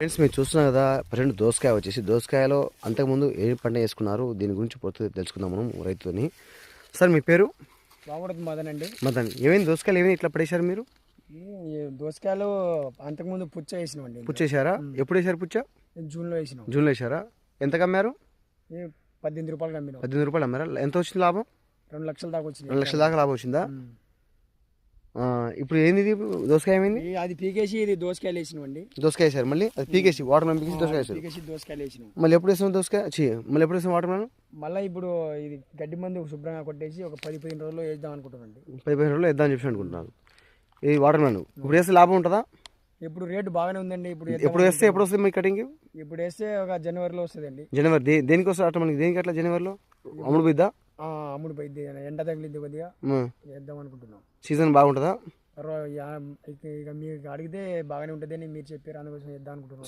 Friends మీరు చూస్తున్నారు కదా ప్రజెంట్ దోసకాయ వచ్చేసి. దోసకాయలో అంతకుముందు ఏ పంట వేసుకున్నారు? దీని గురించి పూర్తిగా తెలుసుకుందాం మనం రైతుని. సార్ మీ పేరు? బాగుంటుంది మదన్ అండి. మదన్. ఏమైంది దోసకాయలు ఏమైంది ఇట్లా పడేశారు మీరు? దోసకాయలు అంతకుముందు పుచ్చ వేసినామండి. పుచ్చ వేసారా? ఎప్పుడు వేసారు పుచ్చ? జూన్లో వేసినాం. జూన్లో వేసారా? ఎంత కమ్మారు? ఈ పద్దెనిమిది రూపాయలు కమ్మినాం. పద్దెనిమిది రూపాయలు అమ్మారా? ఎంత వచ్చింది లాభం? రెండు లక్షల దాకా వచ్చినాయి రెండు లక్షల దాకా లాభం వచ్చిందా? ఇప్పుడు ఏంది దోసకాయ ఏమైంది? అది పీకేసి ఇది దోసకాయలు వేసినామండి దోసకాయ వేసారు మళ్ళీ అది పీకేసి వాటర్ మెలన్ పీకేసి దోసకాయ పీకేసి దోసకాయలు వేసినాం. మళ్ళీ ఎప్పుడు వేసాం దోసకాయ? ఛీ, మళ్ళీ ఎప్పుడు వేసాం వాటర్ మెలన్ మళ్ళీ ఇప్పుడు ఇది గడ్డి మందు శుభ్రంగా కొట్టేసి ఒక పది పదిహేను రోజుల్లో వేద్దాం అనుకుంటున్నాండి పది పదిహేను రోజులు వేద్దామని చెప్పి అనుకుంటున్నాను. ఇది వాటర్ మెలన్ ఇప్పుడు వేస్తే లాభం ఉంటుందా? ఇప్పుడు రేటు బాగానే ఉందండి ఇప్పుడు వేద్దాం ఎప్పుడు వేస్తే ఎప్పుడు వస్తుంది మీ కటింగ్. ఇప్పుడు వేస్తే ఒక జనవరిలో వస్తుందండి. జనవరి దేనికి వస్తుంది అట్లా మనకి దేనికి అట్లా జనవరిలో? అమ్ముడు ఆ, అమ్ముడు పోయిద్ది ఎండ తగిలిద్ది కొద్దిగా వేద్దాం అనుకుంటున్నాం. సీజన్ బాగుంటుందా? ఇక మీకు అడిగితే బాగానే ఉంటుందని మీరు చెప్పారు అందుకోసం వేద్దాం అనుకుంటున్నాం.